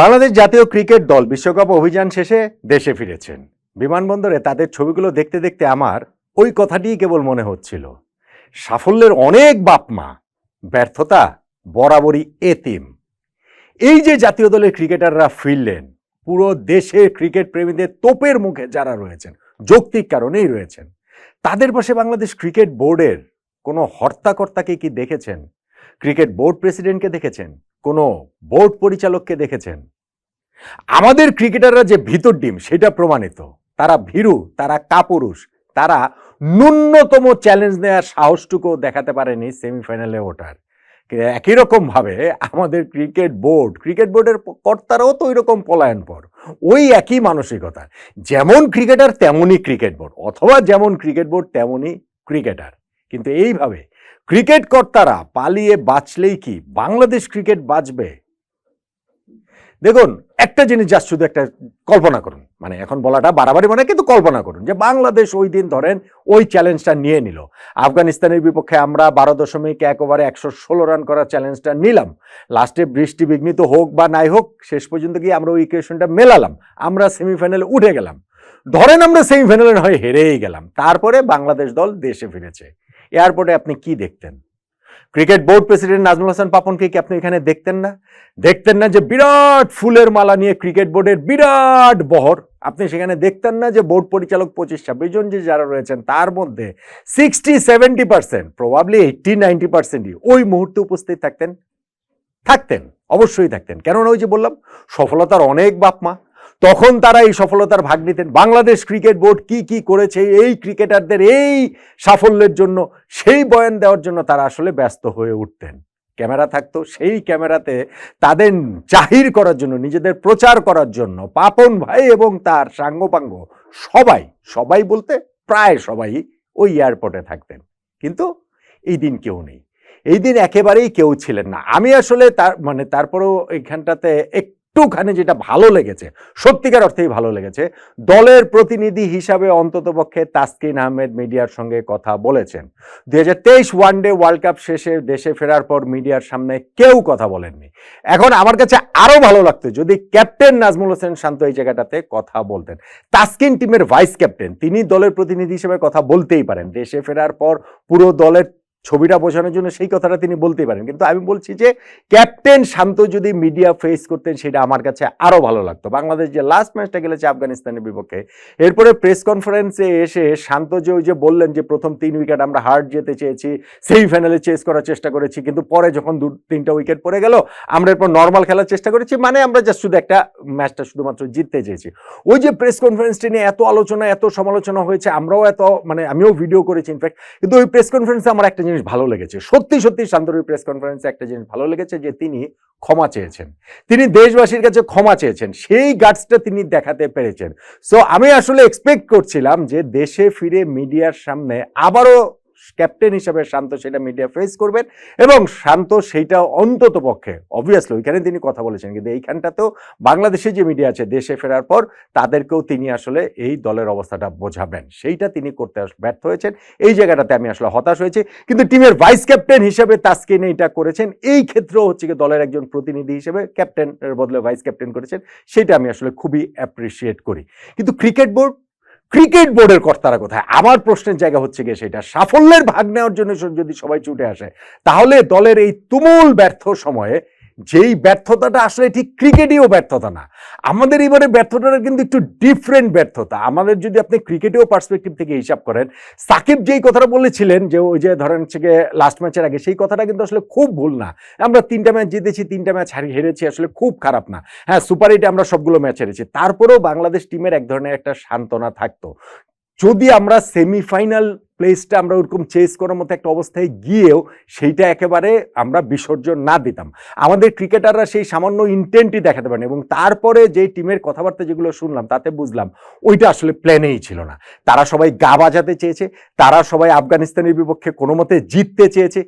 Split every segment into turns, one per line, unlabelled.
বাংলাদেশ জাতীয় ক্রিকেট দল বিশ্বকাপ অভিযান শেষে দেশে ফিরেছেন। বিমানবন্দরে তাদের ছবিগুলো দেখতে দেখতে আমার ওই কথাটিই কেবল মনে হচ্ছিল। সাফল্যের অনেক বাপমা ব্যর্থতা বরাবরই এতিম। এই যে জাতীয় দলের ক্রিকেটাররা ফিরলেন, পুরো দেশের ক্রিকেট প্রেমীদের তোপের মুখে যারা রয়েছেন, যৌক্তিক কারণেই রয়েছেন, তাদের পাশে বাংলাদেশ ক্রিকেট বোর্ডের কোনো হর্তাকর্তাকে কি দেখেছেন? ক্রিকেট বোর্ড প্রেসিডেন্টকে দেখেছেন? কোনো বোর্ড পরিচালককে দেখেছেন? আমাদের ক্রিকেটাররা যে ভিতর ডিম, সেটা প্রমাণিত। তারা ভীরু, তারা কাপুরুষ, তারা ন্যূনতম চ্যালেঞ্জ নেওয়ার সাহসটুকু দেখাতে পারেনি সেমিফাইনালে ওঠার। একই রকমভাবে আমাদের ক্রিকেট বোর্ড, ক্রিকেট বোর্ডের কর্তারাও তো ওই রকম পলায়ন পর ওই একই মানসিকতা। যেমন ক্রিকেটার, তেমনই ক্রিকেট বোর্ড, অথবা যেমন ক্রিকেট বোর্ড, তেমনই ক্রিকেটার। কিন্তু এইভাবে ক্রিকেট কর্তারা পালিয়ে বাঁচলেই কি বাংলাদেশ ক্রিকেট বাঁচবে? দেখুন, একটা জিনিস যা শুধু একটা কল্পনা করুন। মানে এখন বলাটা বাড়াবাড়ি মানে কিন্তু কল্পনা করুন যে বাংলাদেশ ওই দিন ধরেন ওই চ্যালেঞ্জটা নিয়ে নিল। আফগানিস্তানের বিপক্ষে আমরা বারো দশমিক এক ওভারে একশো ষোলো রান করার চ্যালেঞ্জটা নিলাম। লাস্টে বৃষ্টি বিঘ্নিত হোক বা নাই হোক, শেষ পর্যন্ত গিয়ে আমরা ওই ইকুয়েশনটা মেলালাম। আমরা সেমিফাইনালে উঠে গেলাম। ধরেন আমরা সেমিফাইনালে হয় হেরেই গেলাম। তারপরে বাংলাদেশ দল দেশে ফিরেছে। এয়ারপোর্টে আপনি কি দেখতেন? Cricket board president Nazmul Hasan পাপনকে কি আপনি এখানে দেখতেন না? দেখতেন না যে বিরাট ফুলের মালা নিয়ে ক্রিকেট বোর্ডের বিরাট বহর। আপনি সেখানে দেখতেন না যে বোর্ড পরিচালক পঁচিশ ছাব্বিশ জন যে যারা রয়েছেন, তার মধ্যে sixty seventy percent probably eighty ninety পার্সেন্টই ওই মুহূর্তে উপস্থিত থাকতেন। থাকতেন, অবশ্যই থাকতেন। কেননা ওই যে বললাম, সফলতার অনেক বাপমা তখন তারা এই সফলতার ভাগ নিতেন। বাংলাদেশ ক্রিকেট বোর্ড কি কি করেছে, এই ক্রিকেটারদের এই সাফল্যের জন্য, সেই বয়ান দেওয়ার জন্য তারা আসলে ব্যস্ত হয়ে উঠতেন। ক্যামেরা থাকতো, সেই ক্যামেরাতে তাদের জাহির করার জন্য, নিজেদের প্রচার করার জন্য, পাপন ভাই এবং তার সাঙ্গপাঙ্গ সবাই সবাই বলতে প্রায় সবাই ওই এয়ারপোর্টে থাকতেন। কিন্তু এই দিন কেউ নেই। এই দিন একেবারেই কেউ ছিলেন না। আমি আসলে তার মানে তারপরেও এইখানটাতে একটুখানি যেটা ভালো লেগেছে, সত্যিকার অর্থেই ভালো লেগেছে, দলের প্রতিনিধি হিসাবে অন্ততপক্ষে তাসকিন আহমেদ মিডিয়ার সঙ্গে কথা বলেছেন। দুই হাজার তেইশ ওয়ানডে ওয়ার্ল্ড কাপ শেষে দেশে ফেরার পর মিডিয়ার সামনে কেউ কথা বলেননি। এখন আমার কাছে আরও ভালো লাগতো যদি ক্যাপ্টেন নাজমুল হোসেন শান্ত এই জায়গাটাতে কথা বলতেন। তাসকিন টিমের ভাইস ক্যাপ্টেন, তিনি দলের প্রতিনিধি হিসেবে কথা বলতেই পারেন। দেশে ফেরার পর পুরো দলের ছবিটা বোঝানোর জন্য সেই কথাটা তিনি বলতেই পারেন। কিন্তু আমি বলছি যে, ক্যাপ্টেন শান্ত যদি মিডিয়া ফেস করতেন, সেটা আমার কাছে আরও ভালো লাগতো। বাংলাদেশ যে লাস্ট ম্যাচটা খেলেছে আফগানিস্তানের বিপক্ষে, এরপরে প্রেস কনফারেন্সে এসে শান্ত যে ওই যে বললেন যে, প্রথম তিন উইকেট আমরা হার্ড যেতে চেয়েছি সেমিফাইনালে চেস করার চেষ্টা করেছি, কিন্তু পরে যখন দু, তিনটা উইকেট পড়ে গেল, আমরা এরপর নর্মাল খেলার চেষ্টা করেছি মানে আমরা জাস্ট শুধু একটা ম্যাচটা শুধুমাত্র জিততে চেয়েছি। ওই যে প্রেস কনফারেন্সটি নিয়ে এত আলোচনা, এত সমালোচনা হয়েছে, আমরাও এত মানে আমিও ভিডিও করেছি ইনফ্যাক্ট কিন্তু ওই প্রেস কনফারেন্সে আমার একটা জিনিস ভালো লেগেছে। সত্যি সত্যি শান্তরী প্রেস কনফারেন্সে একটা জিনিস ভালো লেগেছে যে, তিনি ক্ষমা চেয়েছেন। তিনি দেশবাসীর কাছে ক্ষমা চেয়েছেন। সেই গার্ডসটা তিনি দেখাতে পেরেছেন। সো আমি আসলে এক্সপেক্ট করছিলাম যে, দেশে ফিরে মিডিয়ার সামনে আবারও ক্যাপ্টেন হিসাবে শান্ত সেটা মিডিয়া ফেস করবেন এবং শান্ত সেইটা অন্তত পক্ষে অবভিয়াসলি ওইখানে তিনি কথা বলেছেন, কিন্তু এইখানটাতেও বাংলাদেশে যে মিডিয়া আছে, দেশে ফেরার পর তাদেরকেও তিনি আসলে এই দলের অবস্থাটা বোঝাবেন। সেইটা তিনি করতে ব্যর্থ হয়েছেন। এই জায়গাটাতে আমি আসলে হতাশ হয়েছি। কিন্তু টিমের ভাইস ক্যাপ্টেন হিসেবে তাসকিন এইটা করেছেন। এই ক্ষেত্রেও হচ্ছে কি দলের একজন প্রতিনিধি হিসেবে ক্যাপ্টেনের বদলে ভাইস ক্যাপ্টেন করেছেন। সেটা আমি আসলে খুবই অ্যাপ্রিসিয়েট করি। কিন্তু ক্রিকেট বোর্ড ক্রিকেট বোর্ডের কর্তারা কোথায়? আমার প্রশ্নের জায়গা হচ্ছে গিয়ে সেটা। সাফল্যের ভাগ নেওয়ার জন্য যদি সবাই ছুটে আসে, তাহলে দলের এই তুমুল ব্যর্থ সময়ে যেই ব্যর্থতাটা আসলে ঠিক ক্রিকেটেও ব্যর্থতা না। আমাদের এবারে ব্যর্থতাটা কিন্তু একটু ডিফারেন্ট ব্যর্থতা। আমাদের যদি আপনি ক্রিকেটেও পার্সপেক্টিভ থেকে হিসাব করেন, সাকিব যেই কথাটা বলেছিলেন যে ওই যে ধরেন হচ্ছে লাস্ট ম্যাচের আগে, সেই কথাটা কিন্তু আসলে খুব ভুল না। আমরা তিনটা ম্যাচ জিতেছি, তিনটা ম্যাচ হারিয়ে হেরেছি, আসলে খুব খারাপ না। হ্যাঁ সুপার এইটে আমরা সবগুলো ম্যাচ হেরেছি। তারপরেও বাংলাদেশ টিমের এক ধরনের একটা সান্ত্বনা থাকতো। যদি আমরা সেমিফাইনাল প্লেসটা আমরা ওরকম চেস করার মতো একটা অবস্থায় গিয়েও সেইটা একেবারে আমরা বিসর্জন না দিতাম। আমাদের ক্রিকেটাররা সেই সামান্য ইন্টেন্টই দেখাতে পারেন এবং তারপরে যে টিমের কথাবার্তা যেগুলো শুনলাম, তাতে বুঝলাম ওইটা আসলে প্ল্যানেই ছিল না। তারা সবাই গা বাজাতে চেয়েছে, তারা সবাই আফগানিস্তানের বিপক্ষে কোনো মতে জিততে চেয়েছে।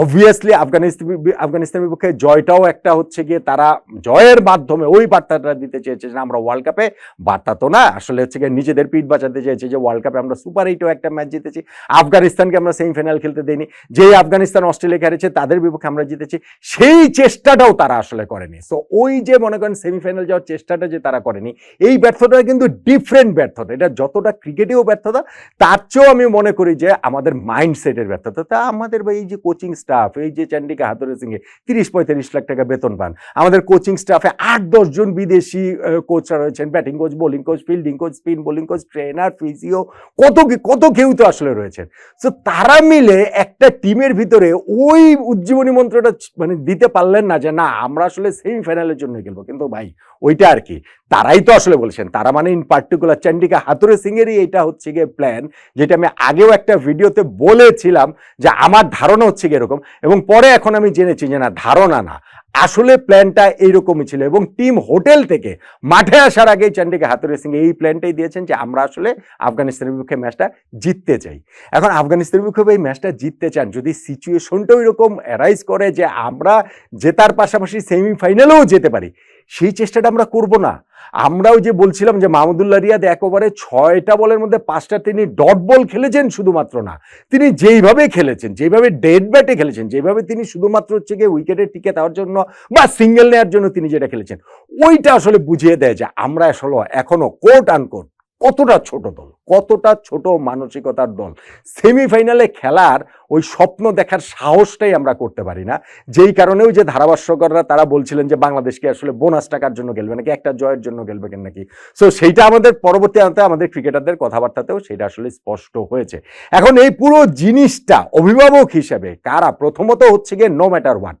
অবভিয়াসলি আফগানিস্তান আফগানিস্তানের বিপক্ষে জয়টাও একটা হচ্ছে গিয়ে তারা জয়ের মাধ্যমে ওই বার্তাটা দিতে চেয়েছে যে, আমরা ওয়ার্ল্ড কাপে বার্তা তো না, আসলে হচ্ছে গিয়ে নিজেদের পিঠ বাঁচাতে চেয়েছে যে ওয়ার্ল্ড কাপে আমরা সুপার এইটও একটা ম্যাচ জিতেছি। আফগানিস্তানকে আমরা সেমিফাইনাল খেলতে দেইনি। যেই আফগানিস্তান অস্ট্রেলিয়াকে হারিয়েছে তাদের বিপক্ষে আমরা জিতেছি। সেই চেষ্টাটাও তারা আসলে করেনি। সো ওই যে মনে করেন সেমিফাইনাল যাওয়ার চেষ্টাটা যে তারা করেনি, এই ব্যর্থতা কিন্তু ডিফারেন্ট ব্যর্থতা। এটা যতটা ক্রিকেটেও ব্যর্থতা, তার চেয়েও আমি মনে করি যে আমাদের মাইন্ডসেটের ব্যর্থতা। তা আমাদের এই যে কোচিং স্টাফ এই যে চান্ডিকা হাতুরে সিংয়ে তিরিশ পঁয়ত্রিশ লাখ টাকা বেতন পান। আমাদের কোচিং স্টাফে আট দশজন বিদেশি কোচরা রয়েছেন। Batting coach bowling coach fielding coach spin bowling coach trainer physio কত কত কেউ তো আসলে রয়েছেন সো তারা মিলে একটা টিমের ভিতরে ওই উজ্জীবনী মন্ত্রটা মানে দিতে পারলেন না যে, না, আমরা আসলে সেমিফাইনালের জন্য খেলব। কিন্তু ভাই, ওইটা আর কি। তারাই তো আসলে বলছেন। তারা মানে ইন পার্টিকুলার চন্ডিকা হাতুরে সিংয়েরই এটা হচ্ছে গিয়ে প্ল্যান যেটা আমি আগেও একটা ভিডিওতে বলেছিলাম যে, আমার ধারণা হচ্ছে গিয়ে এরকম। এবং পরে এখন আমি জেনেছি যে, না, ধারণা না। আসলে প্ল্যানটা এইরকমই ছিল এবং টিম হোটেল থেকে মাঠে আসার আগেই চান্ডিকে হাতুরে সিং এই প্ল্যানটাই দিয়েছেন যে আমরা আসলে আফগানিস্তানের বিপক্ষে ম্যাচটা জিততে চাই। এখন আফগানিস্তানের বিপক্ষে এই ম্যাচটা জিততে চান, যদি সিচুয়েশনটা এরকম অ্যারাইজ করে যে আমরা জেতার পাশাপাশি সেমিফাইনালেও যেতে পারি সেই চেষ্টাটা আমরা করব না। আমরাও যে বলছিলাম যে মাহমুদুল্লাহ রিয়াদ একেবারে ছয়টা বলের মধ্যে পাঁচটা তিনি ডট বল খেলেছেন শুধুমাত্র না, তিনি যেইভাবে খেলেছেন যেভাবে ডেড ব্যাটে খেলেছেন যেভাবে তিনি শুধুমাত্র হচ্ছে গিয়ে উইকেটে টিকে দেওয়ার জন্য বা সিঙ্গেল নেওয়ার জন্য তিনি যেটা খেলেছেন, ওইটা আসলে বুঝিয়ে দেয় যে আমরা আসলে এখনও কোট আনকোট কতটা ছোট দল, কতটা ছোট মানসিকতার দল। সেমিফাইনালে খেলার ওই স্বপ্ন দেখার সাহসটাই আমরা করতে পারি না। যেই কারণেও যে ধারাভাষ্যকররা তারা বলছিলেন যে বাংলাদেশকে আসলে বোনাস টাকার জন্য খেলবে নাকি, একটা জয়ের জন্য খেলবে কেন নাকি। সো সেইটা আমাদের পরবর্তী আনতে আমাদের ক্রিকেটারদের কথাবার্তাতেও সেটা আসলে স্পষ্ট হয়েছে। এখন এই পুরো জিনিসটা অভিভাবক হিসেবে কারা? প্রথমত হচ্ছে গিয়ে নো ম্যাটার ওয়াট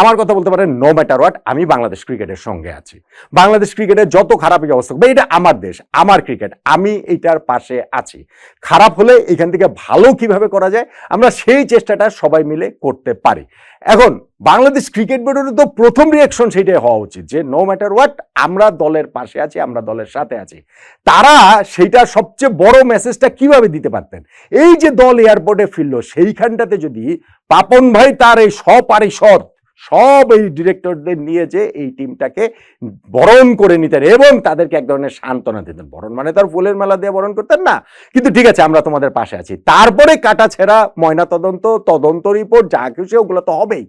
আমার কথা বলতে পারেন নো ম্যাটার হোয়াট আমি বাংলাদেশ ক্রিকেটের সঙ্গে আছি। বাংলাদেশ ক্রিকেটের যত খারাপই অবস্থা হোক, বা এটা আমার দেশ আমার ক্রিকেট আমি এইটার পাশে আছি। খারাপ হলে এখান থেকে ভালো কীভাবে করা যায় আমরা সেই চেষ্টাটা সবাই মিলে করতে পারি। এখন বাংলাদেশ ক্রিকেট বোর্ডের তো প্রথম রিয়াকশন সেইটাই হওয়া উচিত যে নো ম্যাটার হোয়াট আমরা দলের পাশে আছি আমরা দলের সাথে আছি। তারা সেইটা সবচেয়ে বড় মেসেজটা কীভাবে দিতে পারতেন? এই যে দল এয়ারপোর্টে ফিরলো সেইখানটাতে যদি পাপন ভাই তার এই সপারিষদ সব এই ডিরেক্টরদের নিয়ে যে এই টিমটাকে বরণ করে নিতেন এবং তাদেরকে এক ধরনের সান্ত্বনা দিতেন। বরণ মানে তার ফুলের মেলা দিয়ে বরণ করতেন না। কিন্তু ঠিক আছে, আমরা তোমাদের পাশে আছি। তারপরে কাটা ছেঁড়া ময়না তদন্ত তদন্ত রিপোর্ট যা কিছু, ওগুলো তো হবেই।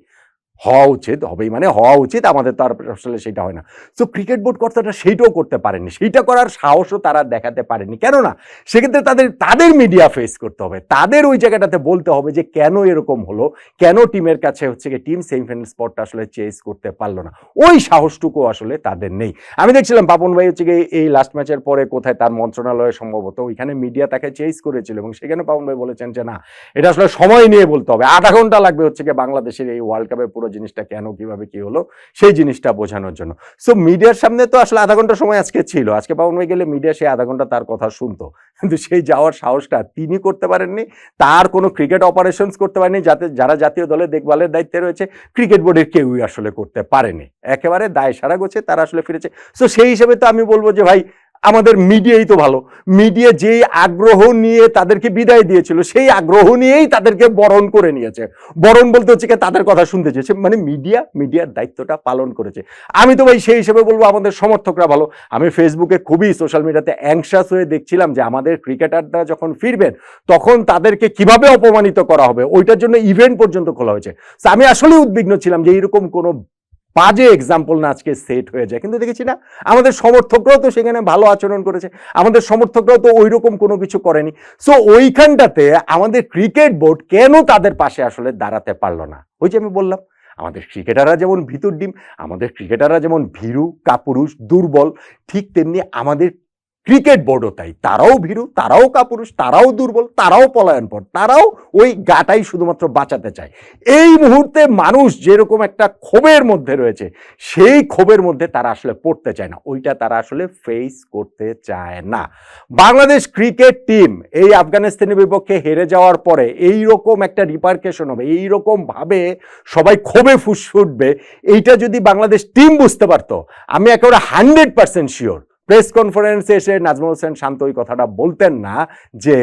হওয়া উচিত, হবেই মানে হওয়া উচিত, আমাদের তো আর আসলে সেটা হয় না। তো ক্রিকেট বোর্ড কর্তাটা সেইটাও করতে পারেনি সেইটা করার সাহসও তারা দেখাতে পারেনি কেননা, সেক্ষেত্রে তাদের তাদের মিডিয়া ফেস করতে হবে। তাদের ওই জায়গাটাতে বলতে হবে যে, কেন এরকম হলো? কেন টিমের কাছে হচ্ছে কি টিম সেমিফাইনাল স্পটটা আসলে চেস করতে পারল না? ওই সাহসটুকু আসলে তাদের নেই। আমি দেখছিলাম পাপন ভাই হচ্ছে গিয়ে এই লাস্ট ম্যাচের পরে কোথায় তার মন্ত্রণালয়ে সম্ভবত ওইখানে মিডিয়া তাকে চেস করেছিল এবং সেখানে পাপন ভাই বলেছেন যে, না, এটা আসলে সময় নিয়ে বলতে হবে। আধা ঘণ্টা লাগবে হচ্ছে কি বাংলাদেশের এই ওয়ার্ল্ড কাপের পুরো জিনিসটা কেন, কীভাবে কি হলো, সেই জিনিসটা বোঝানোর জন্য। সো মিডিয়ার সামনে তো আসলে আধা ঘণ্টা সময় আজকে ছিল। আজকে পাবন ভাই গেলে মিডিয়া সেই আধা ঘণ্টা তার কথা শুনতো। কিন্তু সেই যাওয়ার সাহসটা তিনি করতে পারেননি, তার কোনো ক্রিকেট অপারেশনস করতে পারেনি যাতে যারা জাতীয় দলের দেখভালের দায়িত্বে রয়েছে, ক্রিকেট বোর্ডের কেউই আসলে করতে পারেনি। একেবারে দায় সারা গোছে তারা আসলে ফিরেছে। সো সেই হিসেবে তো আমি বলব যে ভাই আমাদের মিডিয়াই তো ভালো। মিডিয়া যেই আগ্রহ নিয়ে তাদেরকে বিদায় দিয়েছিল, সেই আগ্রহ নিয়েই তাদেরকে বরণ করে নিয়েছে। বরণ বলতে হচ্ছে তাদের কথা শুনতে চেয়েছে। মানে মিডিয়া, মিডিয়ার দায়িত্বটা পালন করেছে। আমি তো ভাই সেই হিসেবে বলব, আমাদের সমর্থকরা ভালো। আমি ফেসবুকে খুবই সোশ্যাল মিডিয়াতে অ্যাংশাস হয়ে দেখছিলাম যে আমাদের ক্রিকেটাররা যখন ফিরবেন, তখন তাদেরকে কীভাবে অপমানিত করা হবে? ওইটার জন্য ইভেন্ট পর্যন্ত খোলা হয়েছে। আমি আসলে উদ্বিগ্ন ছিলাম যে এইরকম কোনো বাজে এক্সাম্পল না আজকে সেট হয়ে যায়। কিন্তু দেখেছি না, আমাদের সমর্থকরাও তো সেখানে ভালো আচরণ করেছে, আমাদের সমর্থকরাও তো ওই রকম কোনো কিছু করেনি। সো ওইখানটাতে আমাদের ক্রিকেট বোর্ড কেন তাদের পাশে আসলে দাঁড়াতে পারল না? ওই যে আমি বললাম, আমাদের ক্রিকেটাররা যেমন ভিতর ডিম, আমাদের ক্রিকেটাররা যেমন ভীরু, কাপুরুষ, দুর্বল, ঠিক তেমনি আমাদের ক্রিকেট বোর্ডও তাই, তারাও ভীরু, তারাও কাপুরুষ, তারাও দুর্বল, তারাও পলায়ন পলায়নপর, তারাও ওই গাটাই শুধুমাত্র বাঁচাতে চায়। এই মুহূর্তে মানুষ যেরকম একটা ক্ষোভের মধ্যে রয়েছে, সেই ক্ষোভের মধ্যে তারা আসলে পড়তে চায় না। ওইটা তারা আসলে ফেস করতে চায় না। বাংলাদেশ ক্রিকেট টিম এই আফগানিস্তানের বিপক্ষে হেরে যাওয়ার পরে এই রকম একটা রিপার্কেশন হবে এই ভাবে সবাই ক্ষোভে ফুসফুটবে এইটা যদি বাংলাদেশ টিম বুঝতে পারতো, আমি একেবারে হান্ড্রেড পার্সেন্ট শিওর প্রেস কনফারেন্সে এসে নাজমুল হোসেন শান্ত ওই কথাটা বলতেন না যে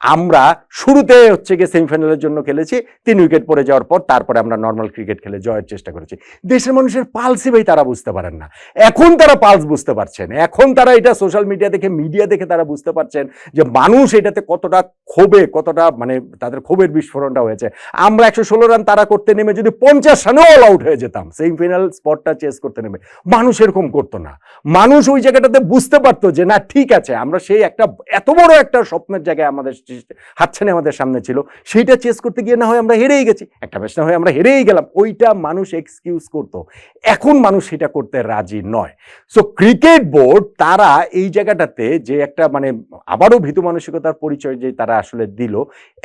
আমরা শুরুতে হচ্ছে গিয়ে সেমিফাইনালের জন্য খেলেছি, তিন উইকেট পড়ে যাওয়ার পর তারপরে আমরা নর্মাল ক্রিকেট খেলে জয়ের চেষ্টা করেছি। দেশের মানুষের পালসই ভাই তারা বুঝতে পারেন না। এখন তারা পালস বুঝতে পারছেন। এখন তারা এটা সোশ্যাল মিডিয়া দেখে মিডিয়া দেখে তারা বুঝতে পারছেন যে মানুষ এটাতে কতটা ক্ষোভে, কতটা মানে তাদের ক্ষোভের বিস্ফোরণটা হয়েছে। আমরা একশো ষোলো রান তারা করতে নেমে যদি পঞ্চাশ রানেও অল আউট হয়ে যেতাম সেমিফাইনাল স্পটটা চেস করতে নেমে। মানুষ এরকম করতো না। মানুষ ওই জায়গাটাতে বুঝতে পারতো যে, না, ঠিক আছে, আমরা সেই একটা, এত বড় একটা স্বপ্নের জায়গায় আমাদের হাতছানি আমাদের সামনে ছিল, সেইটা চেস করতে গিয়ে না হয় আমরা হেরেই গেছি। একটা ম্যাচ না হয় আমরা হেরেই গেলাম। ওইটা মানুষ এক্সকিউজ করতো। এখন মানুষ সেটা করতে রাজি নয়। সো ক্রিকেট বোর্ড তারা এই জায়গাটাতে যে একটা মানে আবারও ভীতু মানসিকতার পরিচয় যে তারা আসলে দিল,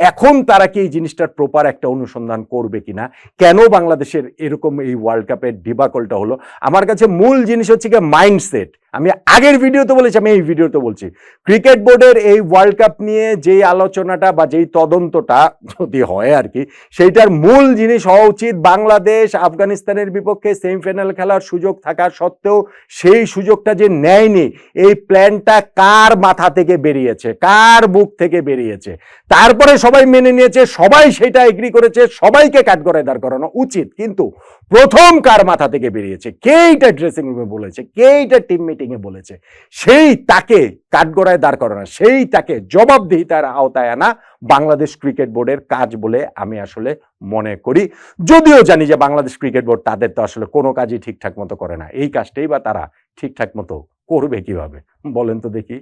এখন তারা কি এই জিনিসটার প্রপার একটা অনুসন্ধান করবে কিনা? কেন বাংলাদেশের এরকম এই ওয়ার্ল্ড কাপের ডিবাকলটা হলো? আমার কাছে মূল জিনিস হচ্ছে গিয়ে মাইন্ডসেট আমি আগের ভিডিওতে বলেছি, আমি এই ভিডিওতে বলছি। ক্রিকেট বোর্ডের এই ওয়ার্ল্ড কাপ নিয়ে যেই আলোচনাটা বা যেই তদন্তটা যদি হয় আর কি, সেইটার মূল জিনিস হওয়া উচিত বাংলাদেশ আফগানিস্তানের বিপক্ষে সেমিফাইনাল খেলার সুযোগ থাকা সত্ত্বেও সেই সুযোগটা যে নেয়নি, এই প্ল্যানটা কার মাথা থেকে বেরিয়েছে, কার বুক থেকে বেরিয়েছে? তারপরে সবাই মেনে নিয়েছে, সবাই সেটা এগ্রি করেছে, সবাইকে কাঠগড়ায় দাঁড় করানো উচিত। কিন্তু প্রথম কার মাথা থেকে বেরিয়েছে? কে এইটা ড্রেসিং রুমে বলেছে? কে এইটা টিম মিটিংয়ে বলেছে। সেই তাকে কাঠগড়ায় দাঁড় করানো, সেই তাকে জবাবদিহিতার আওতায় আনা বাংলাদেশ ক্রিকেট বোর্ডের কাজ বলে আমি আসলে মনে করি। যদিও জানি যে বাংলাদেশ ক্রিকেট বোর্ড তাদের তো আসলে কোনো কাজই ঠিকঠাক মতো করে না। এই কাজটাই বা তারা ঠিকঠাক মতো করবে কীভাবে? বলেন তো দেখি।